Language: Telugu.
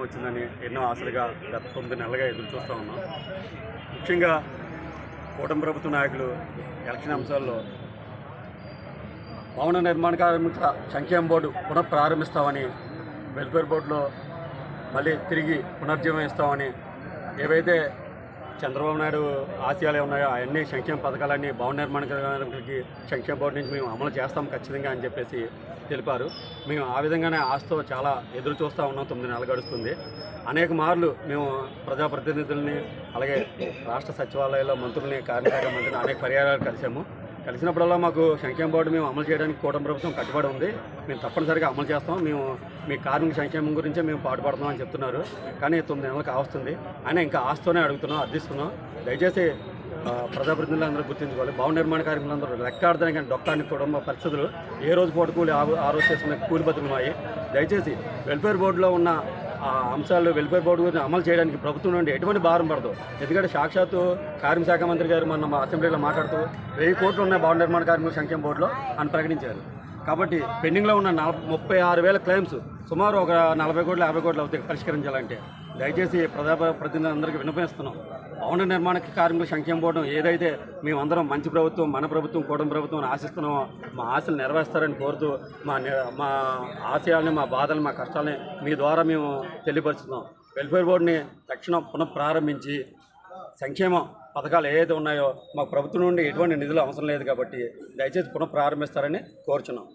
ప్రభుత్వం వచ్చిందని ఎన్నో ఆశలుగా గత తొమ్మిది నెలలుగా ఎదురు చూస్తూ ఉన్నాం. ముఖ్యంగా కూటమి ప్రభుత్వ నాయకులు ఎలక్షన్ అంశాల్లో భవన నిర్మాణ కార్మిక సంక్షేమ బోర్డు పునః ప్రారంభిస్తామని వెల్ఫేర్ బోర్డులో మళ్ళీ తిరిగి పునర్జీవం ఇస్తామని ఏవైతే చంద్రబాబు నాయుడు ఆశయాలు ఉన్నాయో అవన్నీ సంక్షేమ పథకాలన్నీ భవన నిర్మాణకి సంక్షేమ బోర్డు నుంచి మేము అమలు చేస్తాం ఖచ్చితంగా అని చెప్పేసి తెలిపారు. మేము ఆ విధంగానే ఆశతో చాలా ఎదురు చూస్తూ ఉన్నాం. తొమ్మిది నెలలు గడుస్తుంది. అనేక మార్లు మేము ప్రజాప్రతినిధుల్ని అలాగే రాష్ట్ర సచివాలయాల్లో మంత్రుల్ని కార్మిక మంత్రిని అనేక పర్యాయాలు కలిసాము కలిసినప్పుడల్లా మాకు సంక్షేమ బోర్డు మేము అమలు చేయడానికి కూటమి ప్రభుత్వం కట్టుబడి ఉంది. మేము తప్పనిసరిగా అమలు చేస్తాం. మేము మీ కార్మిక సంక్షేమం గురించే మేము పాటుపడుతున్నాం అని చెప్తున్నారు. కానీ తొమ్మిది నెలలు కావస్తుంది అయినా ఇంకా ఆస్తోనే అడుగుతున్నాం అర్థిస్తున్నాం. దయచేసి ఆ, ప్రజాప్రతినిధులందరూ గుర్తించుకోవాలి. భవన నిర్మాణ కార్మికులందరూ లెక్కాడదని కానీ డొక్కాన్ని కుటుంబ పరిస్థితులు ఏ రోజు పూట కూలి ఆ ఆ రోజు చేసుకునే కూలి బతుకున్నాయి దయచేసి వెల్ఫేర్ బోర్డులో ఉన్న ఆ అంశాలు వెల్ఫేర్ బోర్డు గురించి అమలు చేయడానికి ప్రభుత్వం నుండి ఎటువంటి భారం పడదు. ఎందుకంటే సాక్షాత్తు కార్మిక శాఖ మంత్రి గారు మొన్న మా అసెంబ్లీలో మాట్లాడుతూ వెయ్యి కోట్లు ఉన్నాయి భవన నిర్మాణ కార్మికుల సంక్షేమ బోర్డులో అని ప్రకటించారు. కాబట్టి పెండింగ్లో ఉన్న నలభై ముప్పై ఆరు వేల క్లెయిమ్స్ సుమారు ఒక నలభై కోట్లు యాభై కోట్లు అవుతాయి పరిష్కరించాలంటే. దయచేసి ప్రజా ప్రతినిధులందరికీ వినిపిస్తున్నాం భవన నిర్మాణ కార్మికుల సంక్షేమ బోర్డు ఏదైతే మేమందరం మంచి ప్రభుత్వం మన ప్రభుత్వం కూటమి ప్రభుత్వం ఆశిస్తున్నామో మా ఆశలు నెరవేరుస్తారని కోరుతూ మా మా ఆశయాల్ని మా బాధల్ని మా కష్టాలని మీ ద్వారా మేము తెలియపరుస్తున్నాం. వెల్ఫేర్ బోర్డుని తక్షణం పునః ప్రారంభించి సంక్షేమ పథకాలు ఏదైతే ఉన్నాయో మా ప్రభుత్వం నుండి ఎటువంటి నిధులు అవసరం లేదు కాబట్టి దయచేసి పునః ప్రారంభిస్తారని కోరుచున్నాం.